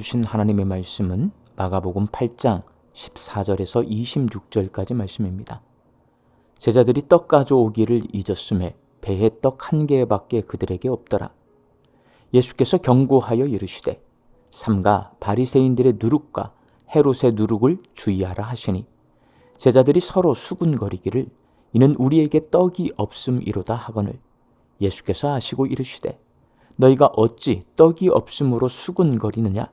주신 하나님의 말씀은 마가복음 8장 14절에서 26절까지 말씀입니다. 제자들이 떡 가져오기를 잊었음에 배에 떡 한 개밖에 그들에게 없더라. 예수께서 경고하여 이르시되 삼가 바리새인들의 누룩과 헤롯의 누룩을 주의하라 하시니 제자들이 서로 수군거리기를 이는 우리에게 떡이 없음이로다 하거늘 예수께서 아시고 이르시되 너희가 어찌 떡이 없음으로 수군거리느냐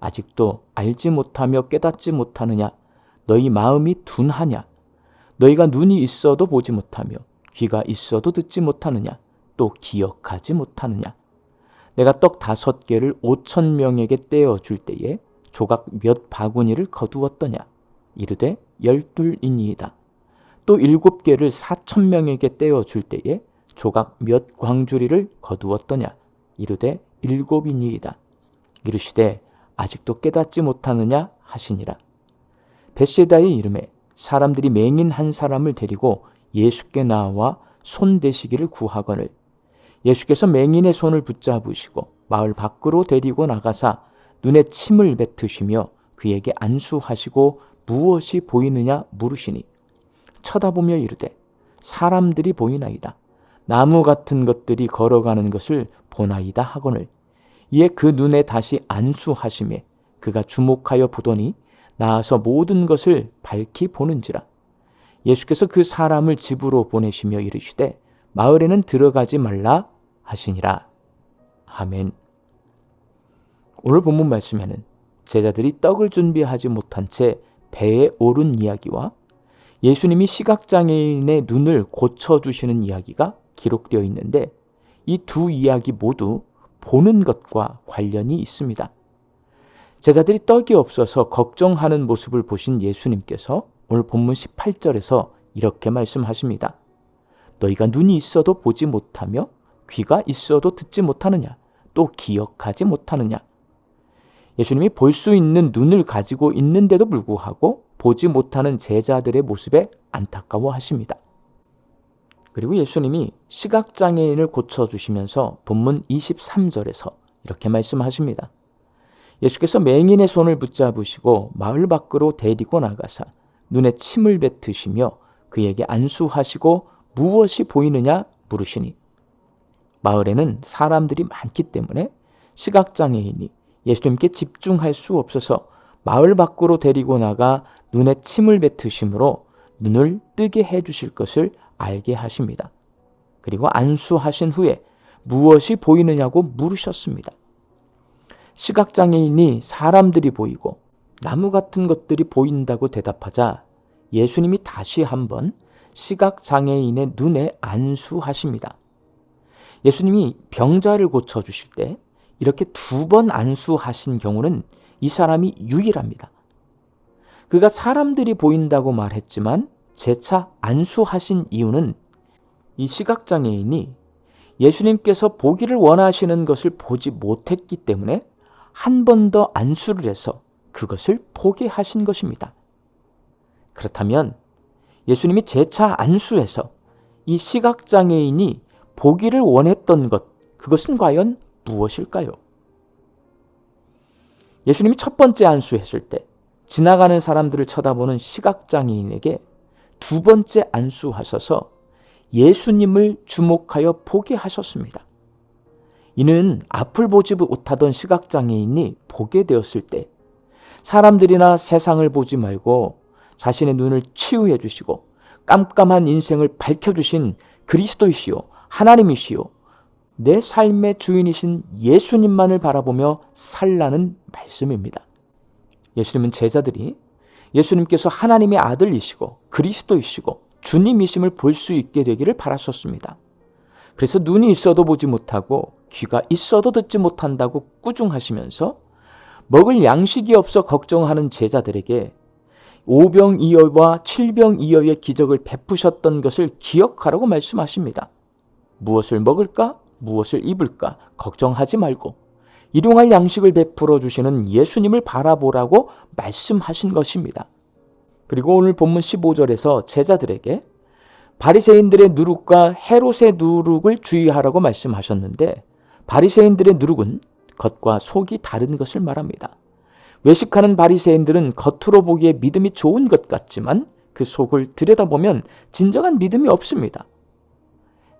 아직도 알지 못하며 깨닫지 못하느냐? 너희 마음이 둔하냐? 너희가 눈이 있어도 보지 못하며 귀가 있어도 듣지 못하느냐? 또 기억하지 못하느냐? 내가 떡 다섯 개를 오천 명에게 떼어 줄 때에 조각 몇 바구니를 거두었더냐? 이르되 열둘이니이다. 또 일곱 개를 사천 명에게 떼어 줄 때에 조각 몇 광주리를 거두었더냐? 이르되 일곱이니이다. 이르시되 아직도 깨닫지 못하느냐 하시니라 베세다의 이름에 사람들이 맹인 한 사람을 데리고 예수께 나와 손 대시기를 구하거늘 예수께서 맹인의 손을 붙잡으시고 마을 밖으로 데리고 나가사 눈에 침을 뱉으시며 그에게 안수하시고 무엇이 보이느냐 물으시니 쳐다보며 이르되 사람들이 보이나이다. 나무 같은 것들이 걸어가는 것을 보나이다 하거늘 이에 그 눈에 다시 안수하심에 그가 주목하여 보더니 나아서 모든 것을 밝히 보는지라 예수께서 그 사람을 집으로 보내시며 이르시되 마을에는 들어가지 말라 하시니라. 아멘. 오늘 본문 말씀에는 제자들이 떡을 준비하지 못한 채 배에 오른 이야기와 예수님이 시각장애인의 눈을 고쳐주시는 이야기가 기록되어 있는데 이 두 이야기 모두 보는 것과 관련이 있습니다. 제자들이 떡이 없어서 걱정하는 모습을 보신 예수님께서 오늘 본문 18절에서 이렇게 말씀하십니다. 너희가 눈이 있어도 보지 못하며 귀가 있어도 듣지 못하느냐? 또 기억하지 못하느냐? 예수님이 볼 수 있는 눈을 가지고 있는데도 불구하고 보지 못하는 제자들의 모습에 안타까워 하십니다. 그리고 예수님이 시각장애인을 고쳐주시면서 본문 23절에서 이렇게 말씀하십니다. 예수께서 맹인의 손을 붙잡으시고 마을 밖으로 데리고 나가사 눈에 침을 뱉으시며 그에게 안수하시고 무엇이 보이느냐 물으시니 마을에는 사람들이 많기 때문에 시각장애인이 예수님께 집중할 수 없어서 마을 밖으로 데리고 나가 눈에 침을 뱉으심으로 눈을 뜨게 해 주실 것을 알게 하십니다. 그리고 안수하신 후에 무엇이 보이느냐고 물으셨습니다. 시각장애인이 사람들이 보이고 나무 같은 것들이 보인다고 대답하자 예수님이 다시 한번 시각장애인의 눈에 안수하십니다. 예수님이 병자를 고쳐주실 때 이렇게 두 번 안수하신 경우는 이 사람이 유일합니다. 그가 사람들이 보인다고 말했지만 재차 안수하신 이유는 이 시각장애인이 예수님께서 보기를 원하시는 것을 보지 못했기 때문에 한 번 더 안수를 해서 그것을 보게 하신 것입니다. 그렇다면 예수님이 재차 안수해서 이 시각장애인이 보기를 원했던 것, 그것은 과연 무엇일까요? 예수님이 첫 번째 안수했을 때 지나가는 사람들을 쳐다보는 시각장애인에게 두 번째 안수하셔서 예수님을 주목하여 보게 하셨습니다. 이는 앞을 보지 못하던 시각장애인이 보게 되었을 때 사람들이나 세상을 보지 말고 자신의 눈을 치유해 주시고 깜깜한 인생을 밝혀주신 그리스도이시요 하나님이시요 내 삶의 주인이신 예수님만을 바라보며 살라는 말씀입니다. 예수님은 제자들이 예수님께서 하나님의 아들이시고 그리스도이시고 주님이심을 볼 수 있게 되기를 바라셨습니다. 그래서 눈이 있어도 보지 못하고 귀가 있어도 듣지 못한다고 꾸중하시면서 먹을 양식이 없어 걱정하는 제자들에게 오병이어와 칠병이어의 기적을 베푸셨던 것을 기억하라고 말씀하십니다. 무엇을 먹을까? 무엇을 입을까? 걱정하지 말고 일용할 양식을 베풀어 주시는 예수님을 바라보라고 말씀하신 것입니다. 그리고 오늘 본문 15절에서 제자들에게 바리새인들의 누룩과 헤롯의 누룩을 주의하라고 말씀하셨는데 바리새인들의 누룩은 겉과 속이 다른 것을 말합니다. 외식하는 바리새인들은 겉으로 보기에 믿음이 좋은 것 같지만 그 속을 들여다보면 진정한 믿음이 없습니다.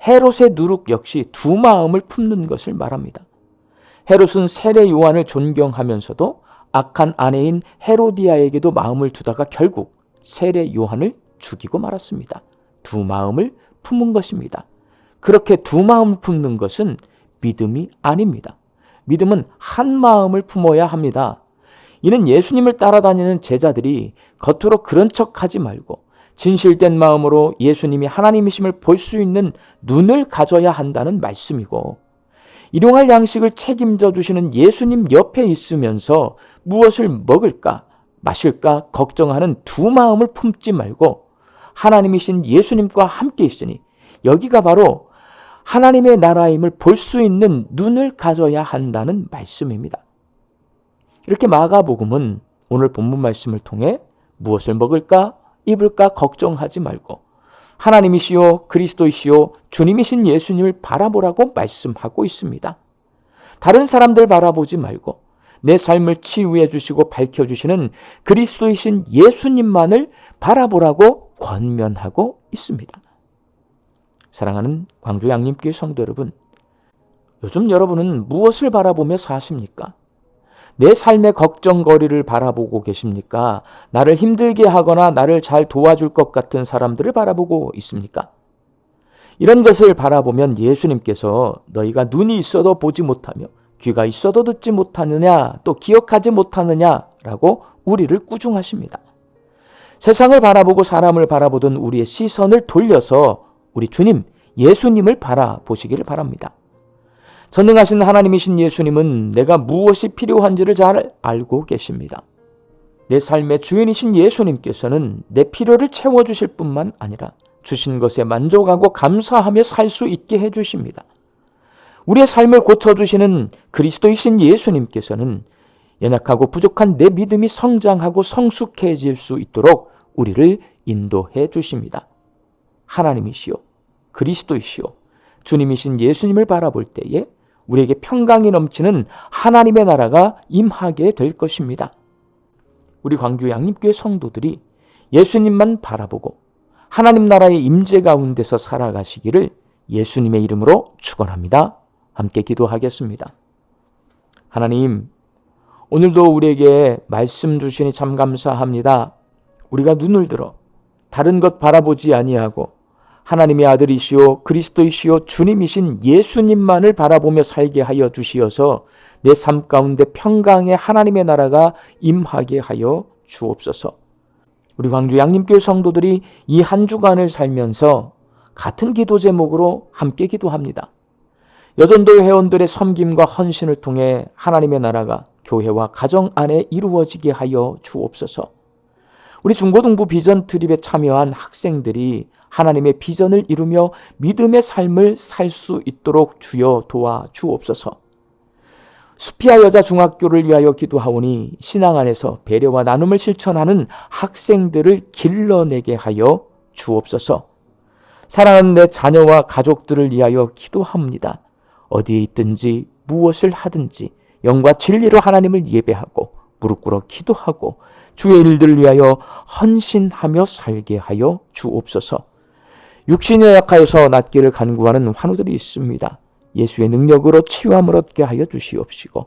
헤롯의 누룩 역시 두 마음을 품는 것을 말합니다. 헤롯은 세례 요한을 존경하면서도 악한 아내인 헤로디아에게도 마음을 두다가 결국 세례 요한을 죽이고 말았습니다. 두 마음을 품은 것입니다. 그렇게 두 마음을 품는 것은 믿음이 아닙니다. 믿음은 한 마음을 품어야 합니다. 이는 예수님을 따라다니는 제자들이 겉으로 그런 척 하지 말고 진실된 마음으로 예수님이 하나님이심을 볼 수 있는 눈을 가져야 한다는 말씀이고 일용할 양식을 책임져 주시는 예수님 옆에 있으면서 무엇을 먹을까 마실까 걱정하는 두 마음을 품지 말고 하나님이신 예수님과 함께 있으니 여기가 바로 하나님의 나라임을 볼 수 있는 눈을 가져야 한다는 말씀입니다. 이렇게 마가복음은 오늘 본문 말씀을 통해 무엇을 먹을까 입을까 걱정하지 말고 하나님이시요 그리스도이시요 주님이신 예수님을 바라보라고 말씀하고 있습니다. 다른 사람들 바라보지 말고 내 삶을 치유해 주시고 밝혀 주시는 그리스도이신 예수님만을 바라보라고 권면하고 있습니다. 사랑하는 광주 양림교회 성도 여러분, 요즘 여러분은 무엇을 바라보며 사십니까? 내 삶의 걱정거리를 바라보고 계십니까? 나를 힘들게 하거나 나를 잘 도와줄 것 같은 사람들을 바라보고 있습니까? 이런 것을 바라보면 예수님께서 너희가 눈이 있어도 보지 못하며 귀가 있어도 듣지 못하느냐 또 기억하지 못하느냐라고 우리를 꾸중하십니다. 세상을 바라보고 사람을 바라보던 우리의 시선을 돌려서 우리 주님 예수님을 바라보시기를 바랍니다. 전능하신 하나님이신 예수님은 내가 무엇이 필요한지를 잘 알고 계십니다. 내 삶의 주인이신 예수님께서는 내 필요를 채워주실 뿐만 아니라 주신 것에 만족하고 감사하며 살 수 있게 해주십니다. 우리의 삶을 고쳐주시는 그리스도이신 예수님께서는 연약하고 부족한 내 믿음이 성장하고 성숙해질 수 있도록 우리를 인도해 주십니다. 하나님이시요, 그리스도이시요, 주님이신 예수님을 바라볼 때에 우리에게 평강이 넘치는 하나님의 나라가 임하게 될 것입니다. 우리 광주 양립교회 성도들이 예수님만 바라보고 하나님 나라의 임재 가운데서 살아가시기를 예수님의 이름으로 축원합니다. 함께 기도하겠습니다. 하나님, 오늘도 우리에게 말씀 주시니 참 감사합니다. 우리가 눈을 들어 다른 것 바라보지 아니하고 하나님의 아들이시오 그리스도이시오 주님이신 예수님만을 바라보며 살게 하여 주시어서 내 삶 가운데 평강의 하나님의 나라가 임하게 하여 주옵소서. 우리 광주 양림교회 성도들이 이 한 주간을 살면서 같은 기도 제목으로 함께 기도합니다. 여전도 회원들의 섬김과 헌신을 통해 하나님의 나라가 교회와 가정 안에 이루어지게 하여 주옵소서. 우리 중고등부 비전 트립에 참여한 학생들이 하나님의 비전을 이루며 믿음의 삶을 살 수 있도록 주여 도와 주옵소서. 수피아 여자 중학교를 위하여 기도하오니 신앙 안에서 배려와 나눔을 실천하는 학생들을 길러내게 하여 주옵소서. 사랑하는 내 자녀와 가족들을 위하여 기도합니다. 어디에 있든지 무엇을 하든지 영과 진리로 하나님을 예배하고 무릎 꿇어 기도하고 주의 일들을 위하여 헌신하며 살게 하여 주옵소서. 육신이 약하여서 낫기를 간구하는 환우들이 있습니다. 예수의 능력으로 치유함을 얻게 하여 주시옵시고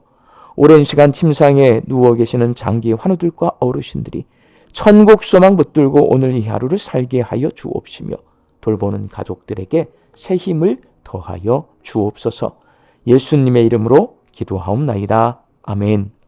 오랜 시간 침상에 누워 계시는 장기 환우들과 어르신들이 천국 소망 붙들고 오늘 이 하루를 살게 하여 주옵시며 돌보는 가족들에게 새 힘을 더하여 주옵소서. 예수님의 이름으로 기도하옵나이다. 아멘.